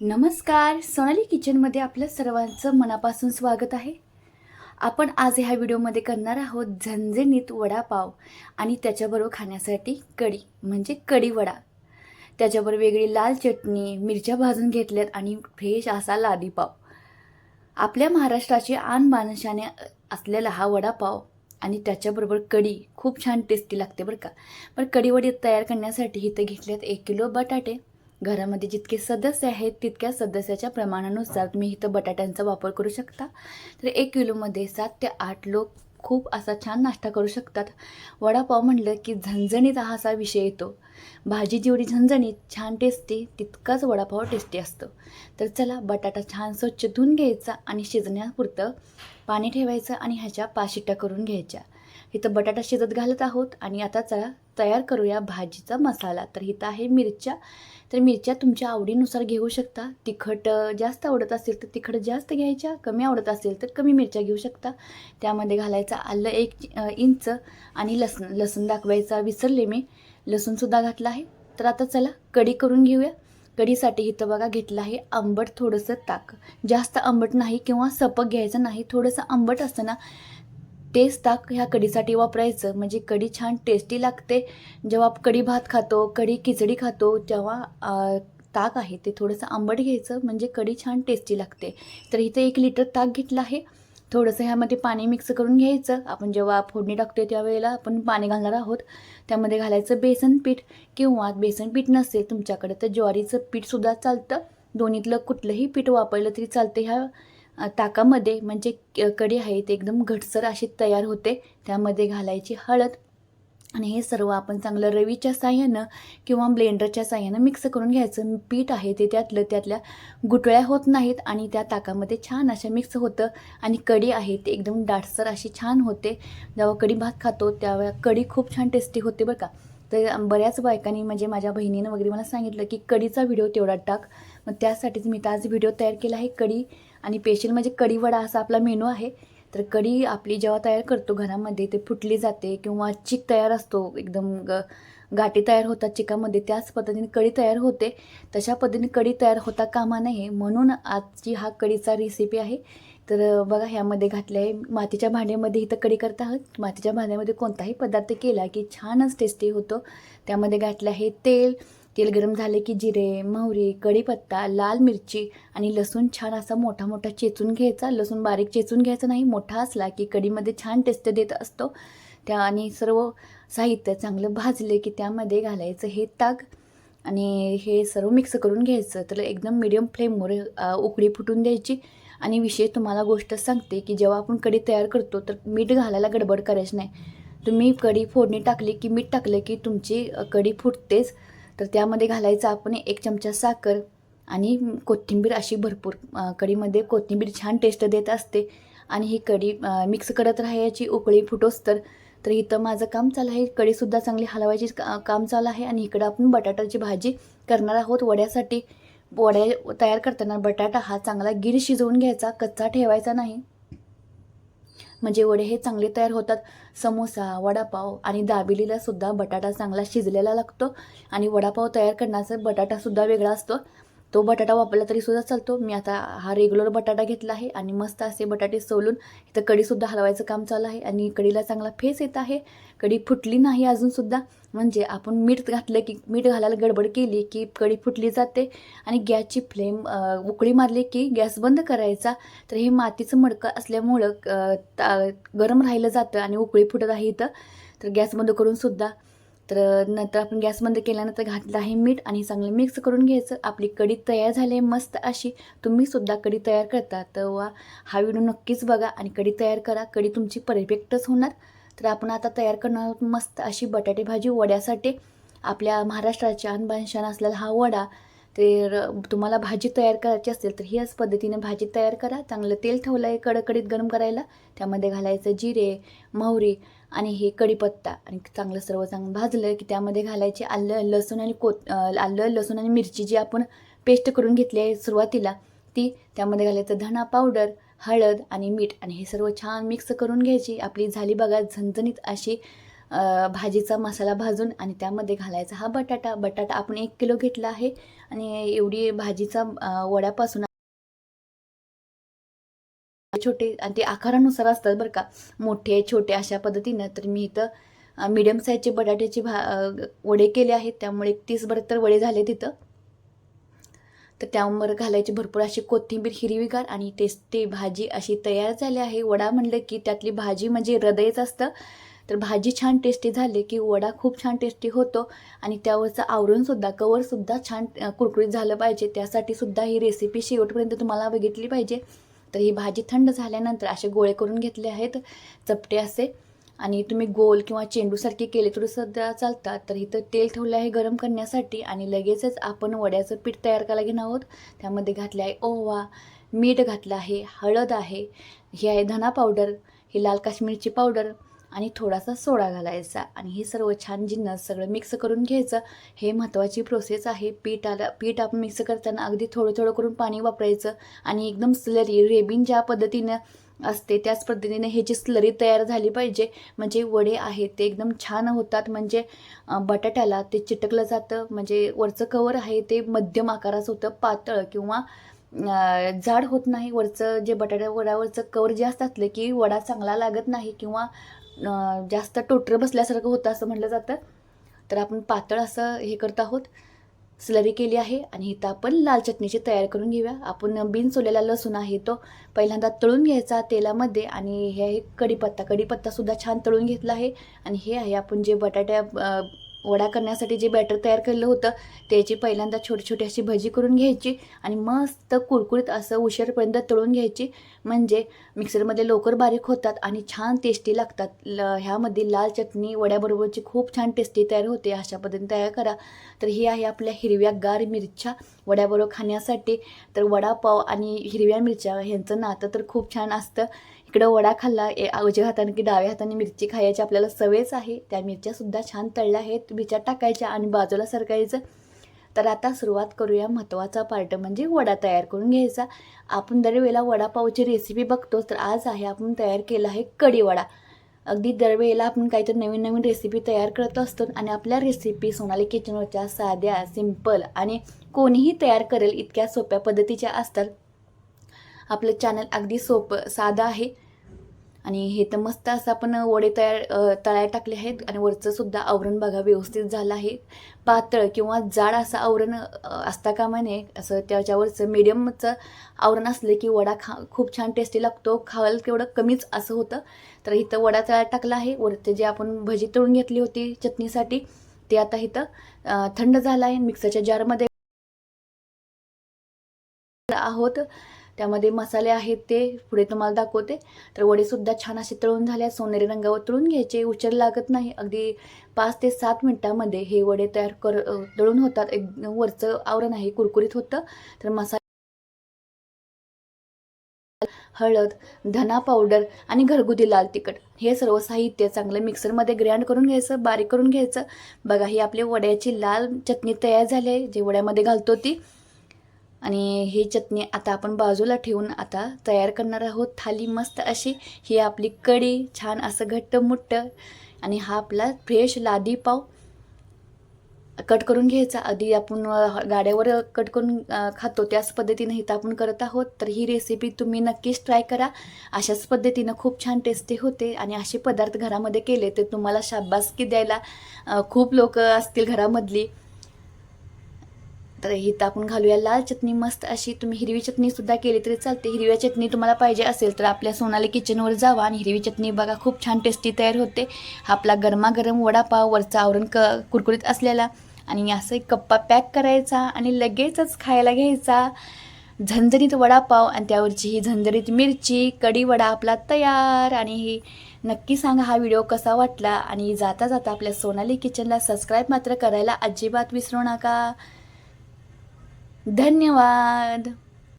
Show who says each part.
Speaker 1: नमस्कार सोनाली किचनमध्ये आपलं सर्वांचं मनापासून स्वागत आहे. आपण आज ह्या व्हिडिओमध्ये करणार आहोत झणझणीत वडापाव आणि त्याच्याबरोबर खाण्यासाठी कढी म्हणजे कढी वडा. त्याच्याबरोबर वेगळी लाल चटणी मिरच्या भाजून घेतल्यात आणि फ्रेश असा लादीपाव आपल्या महाराष्ट्राची आन बानशाने असलेला हा वडापाव आणि त्याच्याबरोबर कढी खूप छान टेस्टी लागते बरं का. पण कढी वडी तयार करण्यासाठी इथं घेतल्यात एक किलो बटाटे. घरामध्ये जितके सदस्य आहेत तितक्या सदस्याच्या प्रमाणानुसार तुम्ही इथं बटाट्यांचा वापर करू शकता. तर एक किलोमध्ये सात ते आठ लोक खूप असा छान नाश्ता करू शकतात. वडापाव म्हणलं की झणझणीत हा असा विषय येतो. भाजी जेवढी झणझणीत छान टेस्टी तितकाच वडापाव टेस्टी असतो. तर चला बटाटा छान स्वच्छ धुवून घ्यायचा आणि शिजण्यापुरतं पाणी ठेवायचं आणि ह्याच्या पाशिट्या करून घ्यायच्या. इथं बटाटा शिजत घालत आहोत आणि आता चला तयार करूया भाजीचा मसाला. तर इथं आहे मिरच्या. तर मिरच्या तुमच्या आवडीनुसार घेऊ शकता. तिखट जास्त आवडत असेल तर तिखट जास्त घ्यायच्या. कमी आवडत असेल तर कमी मिरच्या घेऊ शकता. त्यामध्ये घालायचं आलं एक इंच आणि लसूण. लसूण दाखवायचा विसरले मी. लसूणसुद्धा घातलं आहे. तर आता चला कढी करून घेऊया. कढीसाठी इथं बघा घेतलं आहे आंबट थोडंसं ताक. जास्त आंबट नाही किंवा सपक घ्यायचं नाही. थोडंसं आंबट असतं ना तेच ताक ह्या कढीसाठी वापरायचं. म्हणजे कढी छान टेस्टी लागते. जेव्हा कढी भात खातो कढी खिचडी खातो तेव्हा ताक आहे. ते थोडंसं आंबट घ्यायचं. म्हणजे कढी छान टेस्टी लागते. तर इथं एक लिटर ताक घेतलं आहे. थोडंसं ह्यामध्ये पाणी मिक्स करून घ्यायचं. आपण जेव्हा फोडणी टाकतो त्यावेळेला आपण पाणी घालणार आहोत. त्यामध्ये घालायचं बेसन पीठ किंवा बेसन पीठ नसेल तुमच्याकडे तर ज्वारीचं पीठसुद्धा चालतं. दोन्हीतलं कुठलंही पीठ वापरलं तरी चालतं. ह्या ताकामध्ये म्हणजे क- कढी आहे ते एकदम घटसर अशी तयार होते. त्यामध्ये घालायची हळद आणि हे सर्व आपण चांगलं रवीच्या साह्यानं किंवा ब्लेंडरच्या साह्यानं मिक्स करून घ्यायचं. पीठ आहे ते त्यातलं त्यातल्या गुटळ्या होत नाहीत आणि त्या ताकामध्ये छान अशा मिक्स होतं. आणि कढी आहे ते एकदम दाटसर अशी छान होते. जेव्हा कढी भात खातो त्यावेळेला कढी खूप छान टेस्टी होते बरं का. तर बऱ्याच बायकांनी म्हणजे माझ्या बहिणीनं वगैरे मला सांगितलं की कढीचा व्हिडिओ तेवढा टाक. मग त्यासाठीच मी तर आज व्हिडिओ तयार केला आहे कढी आणि स्पेशल म्हणजे कढीवडा असा आपला मेनू आहे. तर कढी आपली जेव्हा तयार करतो घरामध्ये ते फुटली जाते किंवा चिक तयार असतो एकदम ग गाठी तयार होतात चिकामध्ये त्याच पद्धतीने कढी तयार होते. तशा पद्धतीने कढी तयार होता कामा नये म्हणून आजची हा कढीचा रेसिपी आहे. तर बघा ह्यामध्ये घातले आहे. मातीच्या भांड्यामध्ये इथं कढी करता आहोत. मातीच्या भांड्यामध्ये कोणताही पदार्थ केला की छानच टेस्टी होतो. त्यामध्ये घातलं आहे तेल तेल गरम झाले की जिरे मोहरी कढीपत्ता लाल मिरची आणि लसूण छान असा मोठा मोठा चेचून घ्यायचा. लसूण बारीक चेचून घ्यायचा नाही मोठा असला की कढीमध्ये छान टेस्ट देत असतो. त्या आणि सर्व साहित्य चांगलं भाजले की त्यामध्ये घालायचं हे ताक आणि हे सर्व मिक्स करून घ्यायचं. तर एकदम मिडियम फ्लेमवर उकडी उकळी फुटून द्यायची. आणि विशेष तुम्हाला गोष्ट सांगते की जेव्हा आपण कढी तयार करतो तर मीठ घालायला गडबड करायची नाही. तुम्ही कढी फोडणी टाकली की मीठ टाकलं की तुमची कढी फुटतेच. तर त्यामध्ये घालायचं आपण एक चमचा साखर आणि कोथिंबीर अशी भरपूर कडीमध्ये कढीमध्ये कोथिंबीर छान टेस्ट देत असते. आणि ही कढी मिक्स करत राहायची उकळी फुटोस तर. तर इथं माझं काम चालू आहे. कढीसुद्धा चांगली हलवायची का- काम चालू आहे. आणि इकडं आपण बटाट्याची भाजी करणार आहोत वड्यासाठी. वड्या तयार करताना बटाटा हा चांगला गिर शिजवून घ्यायचा कच्चा ठेवायचा नाही. म्हणजे वडे हे चांगले तयार होतात. समोसा वडापाव आणि दाबिलीला सुद्धा बटाटा चांगला शिजलेला लागतो आणि वडापाव तयार करण्याचा बटाटासुद्धा वेगळा असतो. तो बटाटा वापरला तरी सुद्धा चालतो. मी आता हा रेग्युलर बटाटा घेतला आहे आणि मस्त असे बटाटे सोलून इथं कढीसुद्धा हलवायचं काम चालू आहे आणि कढीला चांगला फेस येत आहे. कढी फुटली नाही अजूनसुद्धा म्हणजे आपण मीठ घातलं की मीठ घालायला गडबड केली की कढी फुटली जाते आणि गॅसची फ्लेम उकळी मारली की गॅस बंद करायचा. तर हे मातीचं मडकं असल्यामुळं ता- गरम राहिलं जातं आणि उकळी फुटत आहे इथं. तर गॅस बंद करून सुद्धा तर नंतर आपण गॅस बंद केल्यानंतर घातलं आहे मीठ आणि चांगलं मिक्स करून घ्यायचं. आपली कढी तयार झाली आहे मस्त अशी. तुम्ही सुद्धा कढी तयार करता. तेव्हा हा व्हिडिओ नक्कीच बघा आणि कढी तयार करा. कढी तुमची परफेक्टच होणार. तर आपण आता तयार करणार आहोत मस्त अशी बटाटे भाजी वड्यासाठी. आपल्या महाराष्ट्राच्या अनबानशान असलेला हा वडा. तर तुम्हाला भाजी तयार करायची असेल तर ह्याच पद्धतीने भाजी तयार करा. चांगलं तेल ठेवलं आहे कडकडीत गरम करायला. त्यामध्ये घालायचं जिरे मोहरी आणि हे कढीपत्ता आणि चांगलं सर्व चांगलं भाजलं की त्यामध्ये घालायचे आलं लसूण आणि कोत आलं लसूण आणि मिरची जी आपण पेस्ट करून घेतली आहे सुरुवातीला ती त्यामध्ये घालायचं धणा पावडर हळद आणि मीठ आणि हे सर्व छान मिक्स करून घ्यायची. आपली झाली बघा झणझणीत अशी भाजीचा मसाला भाजून आणि त्यामध्ये घालायचा हा बटाटा. बटाटा आपण एक किलो घेतला आहे आणि एवढी भाजीचा वड्यापासून छोटे आणि ते आकारानुसार असतात बरं का. मोठे छोटे अशा पद्धतीनं तर मी इथं मिडियम साईजचे बटाट्याचे भा वडे केले आहेत. त्यामुळे एक तीस बहात्तर तर वडे झाले तिथं. तर त्यावर घालायची भरपूर अशी कोथिंबीर हिरवीगार आणि टेस्टी भाजी अशी तयार झाली आहे. वडा म्हणलं की त्यातली भाजी म्हणजे हृदयच असतं. तर भाजी छान टेस्टी झाली की वडा खूप छान टेस्टी होतो. आणि त्यावरचं आवरणसुद्धा कवरसुद्धा छान कुरकुरीत झालं पाहिजे. त्यासाठी सुद्धा ही रेसिपी शेवटपर्यंत तुम्हाला बघितली पाहिजे. तर ही भाजी थंड झाल्यानंतर असे गोळे करून घेतले आहेत चपटे असे. आणि तुम्ही गोल किंवा चेंडूसारखे केले तरी सुद्धा चालतात. तर इथं तेल ठेवलं आहे गरम करण्यासाठी आणि लगेचच आपण वड्याचं पीठ तयार करायला घेणार आहोत. त्यामध्ये घातले आहे ओवा मीठ घातलं आहे हळद आहे ही आहे धना पावडर ही लाल काश्मीरची पावडर आणि थोडासा सोडा घालायचा. आणि हे सर्व छान जिन्नस सगळं मिक्स करून घ्यायचं. हे महत्त्वाची प्रोसेस आहे. पीठ आलं पीठ आपण मिक्स करताना अगदी थोडं थोडं करून पाणी वापरायचं. आणि एकदम स्लरी रेबिन ज्या पद्धतीनं असते त्याच पद्धतीने ह्याची स्लरी तयार झाली पाहिजे. म्हणजे वडे आहेत ते एकदम छान होतात. म्हणजे बटाट्याला ते चिटकलं जातं. म्हणजे वरचं कवर आहे ते मध्यम आकाराचं होतं. पातळ किंवा जाड होत नाही. वरचं जे बटाट्या वडावरचं कवर जे असतं की वडा चांगला लागत नाही किंवा जास्त टोटर बसल्यासारखं होतं असं म्हटलं जातं. तर आपण पातळ असं हे करत आहोत. स्लरी केली आहे आणि इथं आपण लाल चटणीची तयार करून घेऊया. आपण बिन सोलेला लसूण आहे तो पहिल्यांदा तळून घ्यायचा तेलामध्ये आणि हे आहे कढीपत्ता. कढीपत्तासुद्धा छान तळून घेतला आहे. आणि हे आहे आपण जे बटाट्या वडा करण्यासाठी जे बॅटर तयार केलं होतं त्याची पहिल्यांदा छोटी छोटी अशी भजी करून घ्यायची आणि मस्त कुरकुरीत असं उशीरपर्यंत तळून घ्यायची. म्हणजे मिक्सरमध्ये लवकर बारीक होतात आणि छान टेस्टी लागतात. ल ह्यामध्ये लाल चटणी वड्याबरोबरची खूप छान टेस्टी तयार होते. अशा पद्धतीने तयार करा. तर ही आहे आपल्या हिरव्या गार मिरच्या. वड्याबरोबर खाण्यासाठी तर वडापाव आणि हिरव्या मिरच्या ह्यांचं नातं तर खूप छान असतं. इकडं वडा खाल्ला ए उजव्या हाताने की डाव्या हाताने मिरची खायची आपल्याला सवयच आहे. त्या मिरच्यासुद्धा छान तळल्या आहेत. मिरच्या टाकायच्या आणि बाजूला सरकायचं. तर आता सुरुवात करूया महत्त्वाचा पार्ट म्हणजे वडा तयार करून घ्यायचा. आपण दरवेळेला वडापावची रेसिपी बघतोच तर आज आहे आपण तयार केला आहे कढीवडा अगदी दरवेळेला आपण काहीतरी नवीन नवीन रेसिपी तयार करत असतो आणि आपल्या रेसिपी सोनाली किचनवरच्या साध्या सिंपल आणि कोणीही तयार करेल इतक्या सोप्या पद्धतीच्या असतात. आपलं चॅनल अगदी सोपं साधं आहे. आणि हे तर मस्त असं आपण वडे तयार अ, तळायला टाकले आहेत आणि वरचं सुद्धा आवरण बघा व्यवस्थित झालं आहे. पातळ किंवा जाड असं आवरण असता कामा नये. असं त्याच्यावरचं मिडियमचं आवरण असलं की वडा खा खूप छान टेस्टी लागतो. खावायला तेवढं कमीच असं होतं. तर इथं वडा तळायला टाकला आहे. वरचं जे आपण भजी तळून घेतली होती चटणीसाठी ते आता इथं थंड झालं आहे. मिक्सरच्या जारमध्ये आहोत. त्यामध्ये मसाले आहेत ते पुढे तुम्हाला दाखवते. तर वडेसुद्धा छान असे तळून झाले आहेत. सोनेरी रंगावर तळून घ्यायचे उचर लागत नाही. अगदी पाच ते सात मिनटामध्ये हे वडे तयार कर तळून होतात. एक वरचं आवरण आहे कुरकुरीत होतं. तर मसाले हळद धना पावडर आणि घरगुती लाल तिखट हे सर्व साहित्य चांगलं मिक्सरमध्ये ग्राइंड करून घ्यायचं बारीक करून घ्यायचं. बघा ही आपली वड्याची लाल चटणी तयार झाली आहे. जे वड्यामध्ये घालतो ती आणि ही चटणी आता आपण बाजूला ठेवून आता तयार करणार आहोत. थाली मस्त अशी. ही आपली कढी छान असं घट्ट मुट्ट. आणि हा आपला फ्रेश लादी पाव. कट करून घ्यायचा. आधी आपण गाड्यावर कट करून खातो. त्याच पद्धतीने इथं आपण करत आहोत. तर ही रेसिपी तुम्ही नक्कीच ट्राय करा. अशाच पद्धतीनं खूप छान टेस्टी होते. आणि असे पदार्थ घरामध्ये केले तर तुम्हाला शाबासकी द्यायला खूप लोक असतील घरामधली. तर इथं आपण घालूया. लाल चटणी मस्त अशी तुम्ही हिरवी चटणी सुद्धा केली तरी चालते. हिरव्या चटणी तुम्हाला पाहिजे असेल तर आपल्या सोनाली किचनवर जावा आणि हिरवी चटणी बघा खूप छान टेस्टी तयार होते. हा आपला गरमागरम वडापाव वरचा आवरण क कुरकुरीत असलेला. आणि असं एक कप्पा पॅक करायचा आणि लगेचच खायला घ्यायचा. झणझणीत वडापाव आणि त्यावरची ही झणझणीत मिरची कढी वडा आपला तयार. आणि ही नक्की सांगा हा व्हिडिओ कसा वाटला. आणि जाता जाता आपल्या सोनाली किचनला सबस्क्राईब मात्र करायला अजिबात विसरू नका. धन्यवाद.